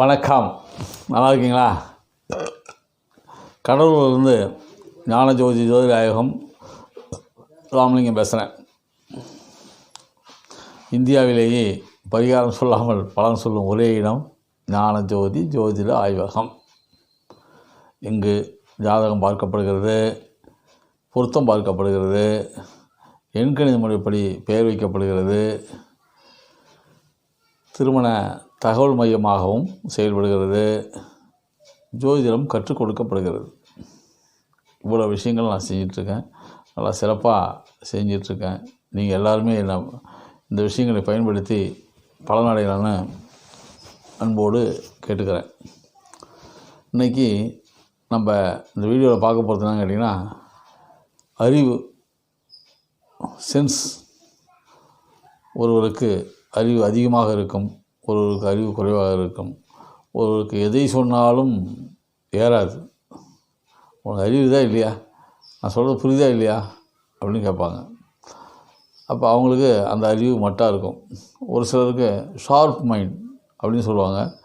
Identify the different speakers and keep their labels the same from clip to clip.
Speaker 1: வணக்கம். நல்லா இருக்கீங்களா? கடலூர்லேருந்து ஞான ஜோதி ஜோதி ஆயோகம் ராமலிங்கம் பேசுகிறேன் இந்தியாவிலேயே பரிகாரம் சொல்லாமல் பலன் சொல்லும் ஒரே இடம் ஞான ஜோதி ஜோதிட ஆய்வகம். இங்கு ஜாதகம் பார்க்கப்படுகிறது பொருத்தம் பார்க்கப்படுகிறது எண்கணித முறைப்படி பெயர் வைக்கப்படுகிறது திருமண தகவல் மையமாகவும் செயல்படுகிறது. ஜோதிடம் கற்றுக் கொடுக்கப்படுகிறது. இவ்வளோ விஷயங்கள் நான் செஞ்சிட்ருக்கேன். நல்லா சிறப்பாக செஞ்சிட்ருக்கேன். நீங்கள் எல்லாருமே என்ன இந்த விஷயங்களை பயன்படுத்தி பலனடையலான்னு அன்போடு கேட்டுக்கிறேன். இன்றைக்கி நம்ம இந்த வீடியோவில் பார்க்க போகிறது என்னன்னு கேட்டிங்கன்னா அறிவு சென்ஸ் ஒருவருக்கு அறிவு அதிகமாக இருக்கும். ஒருவருக்கு அறிவு குறைவாக இருக்கும். ஒருவருக்கு எதை சொன்னாலும் ஏறாது. உனக்கு அறிவு தான் இல்லையா? நான் சொல்கிறது புரியுதா இல்லையா? அப்படின்னு கேட்பாங்க. அப்போ அவங்களுக்கு அந்த அறிவு மட்டாக இருக்கும். ஒரு சிலருக்கு ஷார்ப் மைண்ட் அப்படின்னு சொல்லுவாங்க.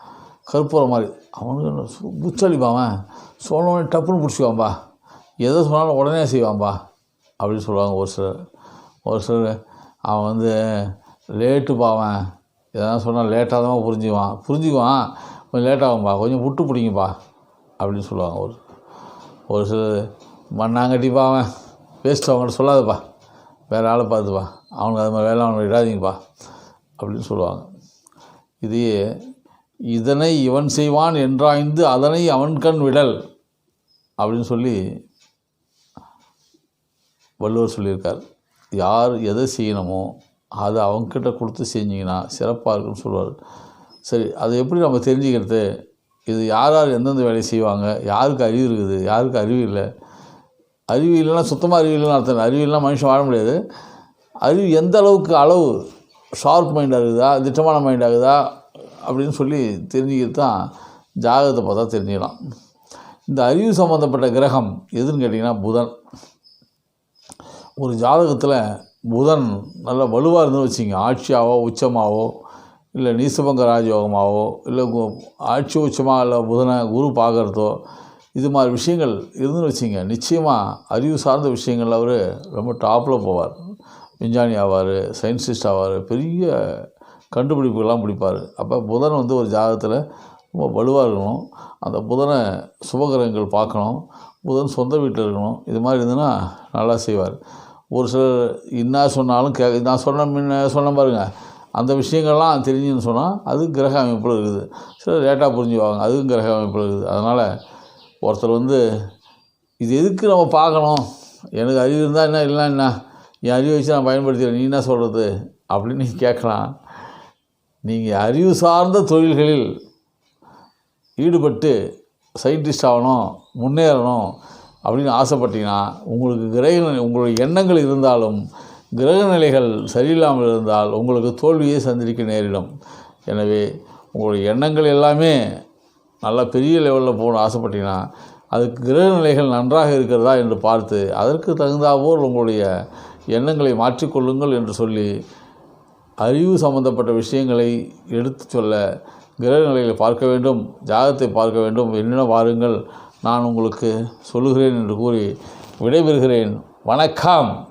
Speaker 1: கற்பூர மாதிரி. அவனுக்கு புச்சளிப்பாவன் சொன்னவனே டப்புன்னு பிடிச்சிக்குவான்பா. எதை சொன்னாலும் உடனே செய்வான்பா. அப்படின்னு சொல்லுவாங்க ஒரு சிலர். ஒரு சிலர் அவன் வந்து லேட்டு பாவன் எதனா சொன்னால் லேட்டாக தான் புரிஞ்சுக்குவான். புரிஞ்சுக்குவான். கொஞ்சம் லேட்டாகும்பா. கொஞ்சம் விட்டு பிடிங்கப்பா. அப்படின்னு சொல்லுவாங்க ஒரு ஒரு சிலர் மண்ணாங்கட்டிப்பா அவன். வேஸ்ட்டு அவங்கள்ட்ட சொல்லாதப்பா. வேறு ஆளை பார்த்துப்பா. அவனுக்கு அது மாதிரி வேலை அவனை விடாதீங்கப்பா. அப்படின்னு சொல்லுவாங்க. இதையே இதனை இவன் செய்வான் என்றாய்ந்து அதனை அவன் கண் விடல். அப்படின்னு சொல்லி வள்ளுவர் சொல்லியிருக்கார். யார் எதை செய்யணுமோ அதை அவங்கக்கிட்ட கொடுத்து செஞ்சிங்கன்னா சிறப்பாக இருக்குன்னு சொல்லுவார். சரி அதை எப்படி நம்ம தெரிஞ்சுக்கிறது? இது யார் யார் எந்தெந்த வேலையை செய்வாங்க? யாருக்கு அறிவு இருக்குது? யாருக்கு அறிவு இல்லை? அறிவு இல்லைன்னா சுத்தமாக அறிவு இல்லைன்னு அர்த்தம் அறிவு இல்லைனா மனுஷன் வாழ முடியாது. அறிவு எந்த அளவுக்கு அளவு? ஷார்ப் மைண்ட் ஆகுதா? திட்டமான மைண்ட் ஆகுதா? அப்படின்னு சொல்லி தெரிஞ்சுக்கிறது தான் ஜாதகத்தை பார்த்தா தெரிஞ்சுக்கலாம். இந்த அறிவு சம்மந்தப்பட்ட கிரகம் எதுன்னு கேட்டிங்கன்னா புதன். ஒரு ஜாதகத்தில் புதன் நல்ல வலுவாக இருந்து வச்சுங்க ஆட்சியாவோ உச்சமாவோ இல்லை நீசபங்க ராஜயோகமாவோ இல்லை கு- ஆட்சி உச்சமாக இல்லை புதனை குரு பார்க்குறதோ இது மாதிரி விஷயங்கள் இருந்துன்னு வச்சுங்க நிச்சயமாக அறிவு சார்ந்த விஷயங்கள் அவர் ரொம்ப டாப்பில் போவார். விஞ்ஞானி ஆவார் சயின்டிஸ்ட் ஆவார் பெரிய கண்டுபிடிப்புகள்லாம் பிடிப்பார். அப்போ புதன் வந்து ஒரு ஜாதகத்தில் ரொம்ப வலுவாக இருக்கணும். அந்த புதனை சுபகிரகங்கள் பார்க்கணும். புதன் சொந்த வீட்டில் இருக்கணும். இது மாதிரி இருந்ததுன்னா நல்லா செய்வார். ஒரு சிலர் என்ன சொன்னாலும் கே நான் சொன்ன முன்ன சொன்ன பாருங்கள் அந்த விஷயங்கள்லாம் தெரிஞ்சுன்னு சொன்னால் அது கிரக அமைப்பில் இருக்குது. சில லேட்டாக புரிஞ்சுவாங்க அதுவும் கிரக அமைப்பில் இருக்குது. அதனால் ஒருத்தர் வந்து இது எதுக்கு நம்ம பார்க்கணும்? எனக்கு அறிவு இருந்தால் என்ன இல்லை என்ன? என் அறிவு வச்சு நான் பயன்படுத்திடுறேன் நீ என்ன சொல்கிறது அப்படின்னு நீ கேட்கலாம். நீங்கள் அறிவு சார்ந்த தொழில்களில் ஈடுபட்டு சயின்டிஸ்ட் ஆகணும் முன்னேறணும். அப்படின்னு ஆசைப்பட்டீங்கன்னா உங்களுக்கு கிரக நிலை- உங்களுடைய எண்ணங்கள் இருந்தாலும் கிரக நிலைகள் சரியில்லாமல் இருந்தால் உங்களுக்கு தோல்வியை சந்திக்க நேரிடும். எனவே உங்களுடைய எண்ணங்கள் எல்லாமே நல்ல பெரிய லெவலில் போகணும்னு ஆசைப்பட்டீங்கன்னா அதுக்கு கிரக நிலைகள் நன்றாக இருக்கிறதா என்று பார்த்து அதற்கு தகுந்தாவோர் உங்களுடைய எண்ணங்களை மாற்றிக்கொள்ளுங்கள் என்று சொல்லி அறிவு சம்பந்தப்பட்ட விஷயங்களை எடுத்து சொல்ல கிரக நிலைகளை பார்க்க வேண்டும் ஜாதகத்தை பார்க்க வேண்டும் என்னென்ன வாருங்கள் நான் உங்களுக்கு சொல்லுகிறேன் என்று கூறி விடைபெறுகிறேன். வணக்கம்.